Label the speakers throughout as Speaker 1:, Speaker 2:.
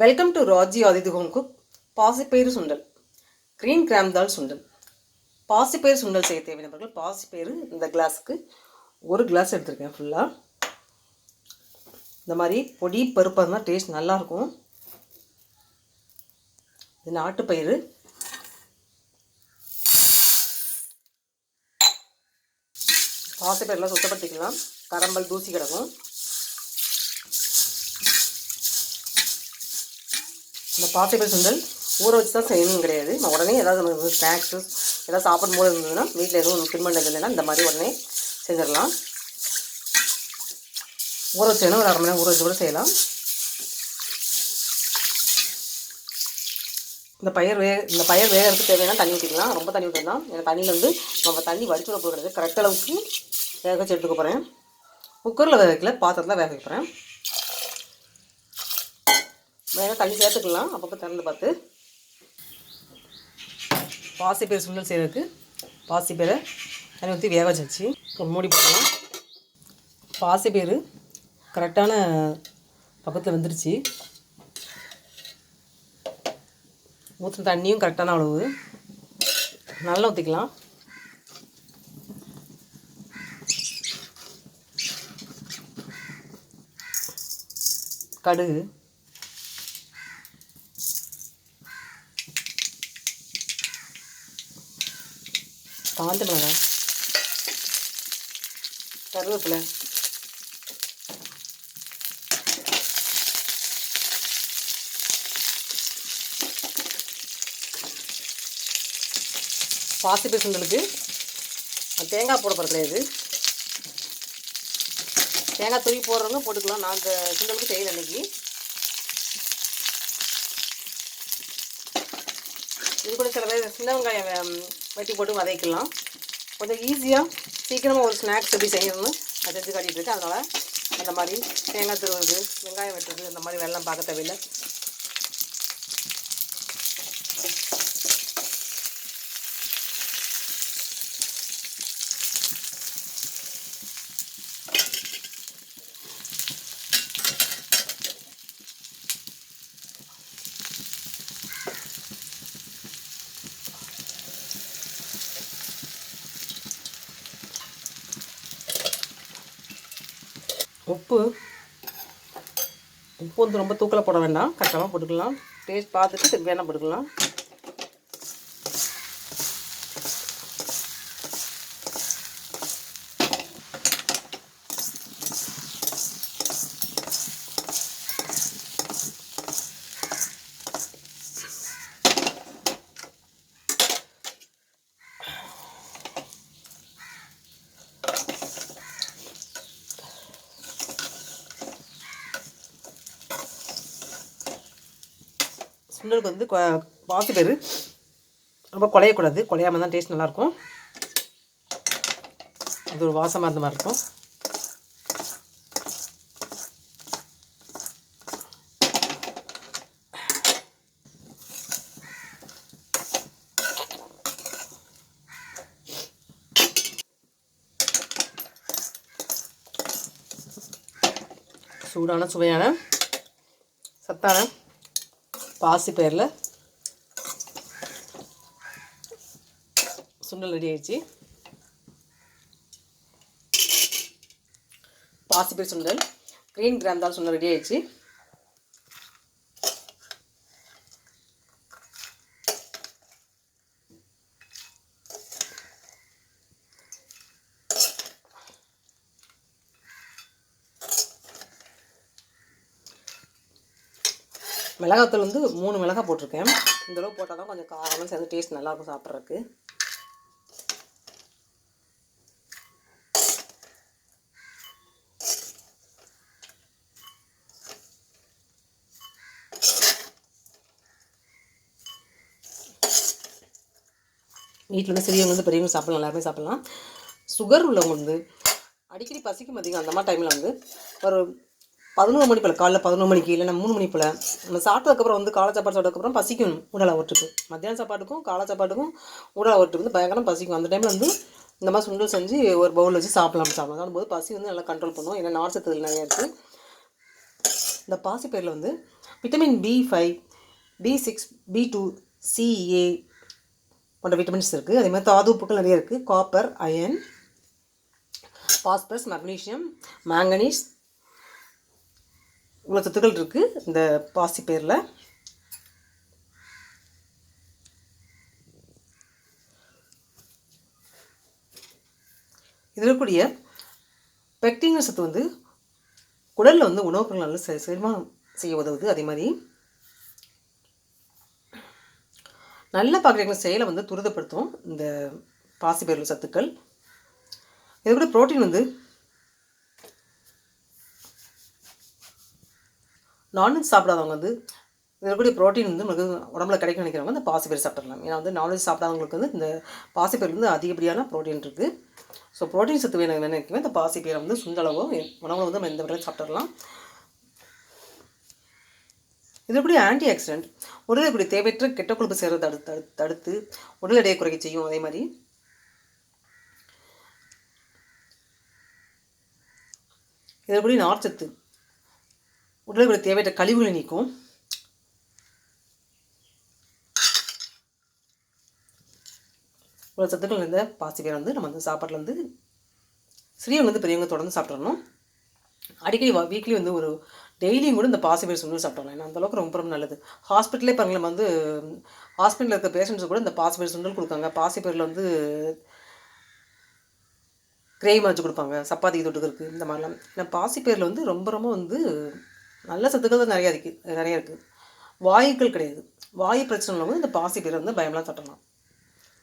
Speaker 1: Welcome to Raji Aditi home cook பாசிப்பயிறு சுண்டல் green gram தால் சுண்டல் பாசிப்பயிறு சுண்டல் செய்ய தேவையானவர்கள் பாசிப்பயிறு இந்த கிளாஸுக்கு ஒரு கிளாஸ் எடுத்திருக்கேன் ஃபுல்லாக இந்த மாதிரி பொடி பருப்பாக இருந்தால் டேஸ்ட் நல்லாயிருக்கும். இது நாட்டுப்பயிறு. பாசிப்பயிரெலாம் சுத்தப்படுத்திக்கலாம். கரம்பல் தூசி கிடக்கும். இந்த பாசிபிள் சுண்டல் ஊற வச்சு தான் செய்யணும் கிடையாது. நம்ம உடனே ஏதாவது நமக்கு ஸ்நாக்ஸு ஏதாவது சாப்பிடும் போது இருந்ததுன்னா வீட்டில் எதுவும் தின்பண்டம் இருந்ததுன்னா இந்த மாதிரி உடனே செஞ்சிடலாம். ஊற வச்சுன்னா ஒரு அரை மணி நேரம் ஊற வச்சு கூட செய்யலாம். இந்த பயிர் வே இந்த பயிர் வேகிறதுக்கு தேவையான தண்ணி ஊற்றிக்கலாம் ரொம்ப தண்ணி ஊற்றலாம் ஏன்னா தண்ணியில் வந்து நம்ம தண்ணி வடிச்சு விட போகிறது கரெக்ட் அளவுக்கு வேக வச்சு எடுத்துக்க போகிறேன் குக்கரில் வேக வைக்கல பாத்திரத்தில் வேக வைக்கிறேன். வேணால் தண்ணி சேர்த்துக்கலாம். அப்பப்போ திறந்து பார்த்து. பாசிப்பயிறு சுண்டல் செய்கிறதுக்கு பாசிப்பயிரை தண்ணி ஊற்றி வேக வச்சு ஒரு மூடி போடலாம் பாசிப்பயிறு கரெக்டான பக்கத்தில் வந்துருச்சு. ஊற்றின தண்ணியும் கரெக்டான அளவு. நல்லா ஊற்றிக்கலாம் கடுகு. காஞ்ச மிளகாய் கருவேப்பிலை. பாசி சுண்டலுக்கு தேங்காய் போட போகிற கிடையாது. தேங்காய் துருவி போடுறவங்க போட்டுக்கலாம். நான் அந்த சுண்டலுக்கு செய்யலை இன்னைக்கு. இது கூட சில பேர் சின்ன வெங்காயம் வெட்டி போட்டு வதக்கலாம் கொஞ்சம் ஈஸியாக சீக்கிரமாக ஒரு ஸ்நாக்ஸ் எப்படி செய்யணும்னு அதை செஞ்சு காட்டிகிட்டு இருக்கேன். அதனால் அந்த மாதிரி தேங்காய் துருவுறது வெங்காயம் வெட்டுறது அந்த மாதிரி வெள்ளம் பார்க்க தேவையில்லை. உப்பு. உப்பு வந்து ரொம்ப தூக்கில் போட வேண்டாம். கரெக்டாக போட்டுக்கலாம். டேஸ்ட் பார்த்துட்டு திருப்பி வேணால் போட்டுக்கலாம். சுண்டலுக்கு வந்து பாசி பேர் ரொம்ப குழையக்கூடாது. குழையாம தான் டேஸ்ட் நல்லாயிருக்கும் அது ஒரு வாசமாக இருந்த மாதிரி இருக்கும். சூடான சுவையான சத்தான பாசி பயிரில் சுண்டல் ரெடி ஆயிடுச்சு. பாசிப்பயிர் சுண்டல். க்ரீன் கிராம் தான் சுண்டல் ரெடி ஆயிடுச்சு. மிளகாத்தூள் வந்து மூணு மிளகாய் போட்டிருக்கேன். இந்த அளவு போட்டால் தான் கொஞ்சம் காரமாக சேர்ந்து டேஸ்ட் நல்லாயிருக்கும் சாப்பிட்றதுக்கு. வீட்டில் வந்து சிறியவங்க வந்து பெரியவங்க சாப்பிடலாம் எல்லாருமே சாப்பிட்லாம். சுகர் உள்ளவங்க வந்து அடிக்கடி பசிக்கும் அதிகம் அந்த மாதிரி டைமில் வந்து ஒரு பதினோரு மணி போல் காலைல பதினோரு மணிக்கு இல்லைனா மூணு மணி போல் நம்ம சாப்பிட்டதுக்கப்புறம் வந்து காலை சாப்பாடு சாப்பிட்டதுக்கப்புறம் பசிக்கும் உடலை ஒட்டுக்கு. மத்தியான சாப்பாட்டுக்கும் காலை சாப்பாட்டுக்கும் உடலை ஒட்டுக்கு. வந்து பயங்கரம் பசிக்கும். அந்த டைமில் வந்து இந்த மாதிரி சுண்டல் செஞ்சு ஒரு பவுலில் வச்சு சாப்பிடலாம் சாப்பிடலாம். சாப்பிடும்போது பசி வந்து நல்லா கண்ட்ரோல் பண்ணுவோம் ஏன்னா நார் நிறையா இருக்குது இந்த பாசிப்பயிரில் வந்து vitamin B five B six B two CA போன்ற விட்டமின்ஸ் இருக்குது அதே மாதிரி தாது உப்புக்கள் நிறைய இருக்குது copper iron phosphorus magnesium manganese இவ்வளோ சத்துக்கள் இருக்குது இந்த பாசி பேரில். இதில் இருக்கக்கூடிய பெக்டிங்கிற சத்து வந்து குடலில் வந்து உணவுப் பொருள் நல்ல செ- செரிமானம் செய்ய உதவுது அதே மாதிரி நல்ல பாக்டீரியா செயலை வந்து துரிதப்படுத்தும் இந்த பாசிப்பயிர்கள் சத்துக்கள். இது கூட புரோட்டீன் வந்து நான்வெஜ் சாப்பிடாதவங்க வந்து இருக்கக்கூடிய ப்ரோட்டீன் வந்து உங்களுக்கு உடம்புல கிடைக்கும் நினைக்கிறவங்க இந்த பாசிப்பயிர் சாப்பிடலாம் ஏன்னா வந்து நான்வெஜ் சாப்பிடாதவங்களுக்கு வந்து இந்த பாசிப்பயிர் வந்து அதிகப்படியான ப்ரோட்டீன் இருக்குது ஸோ ப்ரோட்டீன் சத்து வேணும் நினைக்கவே இந்த பாசிப்பயிரை வந்து சுண்டளவோ உணவில் வந்து நம்ம எந்த வரையும் சாப்பிடலாம் இதற்குரிய ஆன்டி ஆக்சிடென்ட் உடலில் இப்படி தேவையற்ற கெட்ட கொழுப்பு சேர்றதை தடுத்து தடுத்து தடுத்து உடல் எடையை குறைக்க செய்யும். அதே மாதிரி இதற்குரிய நார்ச்சத்து உடலில் இப்படி தேவையற்ற கழிவுகளை நீக்கும். இவ்வளோ சத்துக்கள் இருந்த பாசிப்பயிரை வந்து நம்ம வந்து சாப்பாட்டில் வந்து சிறியவங்க வந்து பெரியவங்க தொடர்ந்து சாப்பிட்றணும் அடிக்கடி வீக்லி வந்து ஒரு டெய்லியும் கூட இந்த பாசிப்பயிர் சுண்டல் சாப்பிடலாம் ஏன்னா அந்தளவுக்கு ரொம்ப ரொம்ப நல்லது. ஹாஸ்பிட்டலே பாருங்கள் நம்ம வந்து ஹாஸ்பிட்டலில் இருக்க பேஷண்ட்ஸ் கூட இந்த பாசிபேர் சுண்டல் கொடுக்காங்க. பாசிப்பயிரில் வந்து கிரேவி மாதிரி கொடுப்பாங்க. சப்பாத்தி தொட்டுக்கிறதுக்கு இந்த மாதிரிலாம். ஏன்னா பாசிப்பயிரில் வந்து ரொம்ப ரொம்ப வந்து நல்ல சத்துக்கள் தான் நிறையா இருக்குது நிறையா இருக்குது வாயுக்கள் கிடையாது. வாயு பிரச்சனை உள்ளவங்க இந்த பாசிப்பயிரை வந்து பயம்லாம் தட்டலாம்.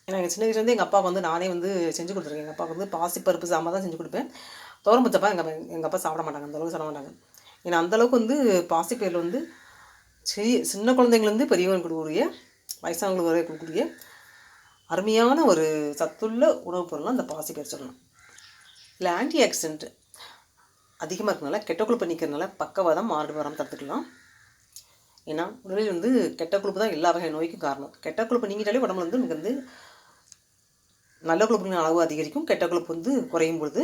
Speaker 1: ஏன்னா எங்கள் சின்ன வயசுலேருந்து எங்கள் அப்பாவுக்கு வந்து நானே வந்து செஞ்சு கொடுத்துருக்கேன். எங்கள் அப்பாவுக்கு வந்து பாசிப்பருப்பு சாம்பார் தான் செஞ்சு கொடுப்பேன். தோரம் பச்சப்பா எங்கள் எங்கள் அப்பா சாப்பிட மாட்டாங்க. அந்தளவுக்கு சாப்பிட மாட்டாங்க. ஏன்னா அந்தளவுக்கு வந்து பாசிப்பயிரில் வந்து சிறிய சின்ன குழந்தைங்கலேருந்து பெரியவங்க கொடுக்கக்கூடிய வயசானவங்களுக்கு வரை கொடுக்கக்கூடிய அருமையான ஒரு சத்துள்ள உணவுப் பொருள்லாம் அந்த பாசிப்பயிர் சொல்லலாம். இல்லை ஆன்டி ஆக்சிடென்ட் அதிகமாக இருக்கிறனால கெட்ட கொழுப்பு நிற்கிறதுனால பக்கவாதம் மாறு வராமல் தடுத்துக்கலாம். ஏன்னா உடலில் வந்து கெட்ட கொழுப்பு தான் எல்லா வகை நோய்க்கும் காரணம். கெட்ட கொழுப்பு நீங்கிட்டாலே உடம்புல வந்து நமக்கு வந்து நல்ல கொழுப்புகளின் அளவு அதிகரிக்கும். கெட்ட கொழுப்பு வந்து குறையும் பொழுது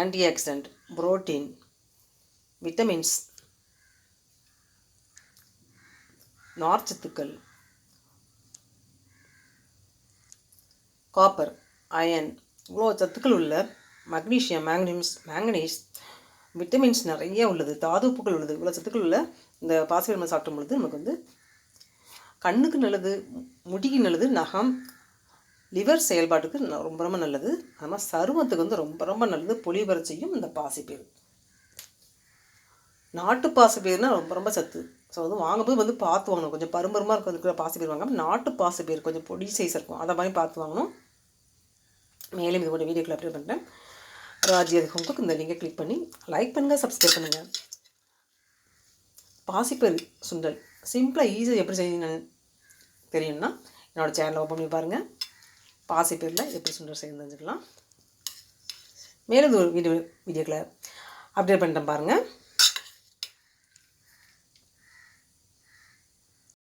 Speaker 1: ஆன்டி ஆக்சிடென்ட் புரோட்டீன் விட்டமின்ஸ் நார்ச்சத்துக்கள் காப்பர் அயன் இவ்வளோ சத்துக்கள் உள்ள மக்னீஷியம் மேங்கனீஸ் மேங்கனீஸ் விட்டமின்ஸ் நிறைய உள்ளது தாதுப்புகள் உள்ளது. இவ்வளோ சத்துக்கள் உள்ள இந்த பாசிபெருமை சாப்பிடும் பொழுது நமக்கு வந்து கண்ணுக்கு நல்லது முடிக்கு நல்லது நகம் லிவர் செயல்பாட்டுக்கு ந- ரொம்ப ரொம்ப நல்லது. அது மாதிரி சருமத்துக்கு வந்து ரொம்ப ரொம்ப நல்லது. பொலிவர செய்யும் இந்த பாசிப்பயிர் நாட்டு பாசிப்பயிர்னா ரொம்ப ரொம்ப சத்து. ஸோ வந்து வாங்கும்போது வந்து பார்த்து வாங்கணும். கொஞ்சம் பரும்பருமாக இருக்கிற பாசிப்பயிர் வாங்காமல் நாட்டு பாசிப்பயிர் கொஞ்சம் பொடி சைஸ் இருக்கும். அதை மாதிரி பார்த்து வாங்கணும். மேலும் இதோட வீடியோக்குள்ள அப்டேட் பண்ணுறேன் ராஜி அதுக்கு இந்த லிங்கை கிளிக் பண்ணி லைக் பண்ணுங்கள் சப்ஸ்கிரைப் பண்ணுங்கள் பாசிப்பயிர் சுண்டல். சிம்பிளாக ஈஸியாக எப்படி செய்யுங்க தெரியும்னா என்னோடய சேனலை ஓப்பன் பண்ணி பாருங்கள் பாசிப்பேரில் எப்படி சுண்டல் செய்ய தெரிஞ்சுக்கலாம். மேலும் இது ஒரு வீடியோ வீடியோக்களை அப்டேட் பண்ணிட்டேன் பாருங்கள்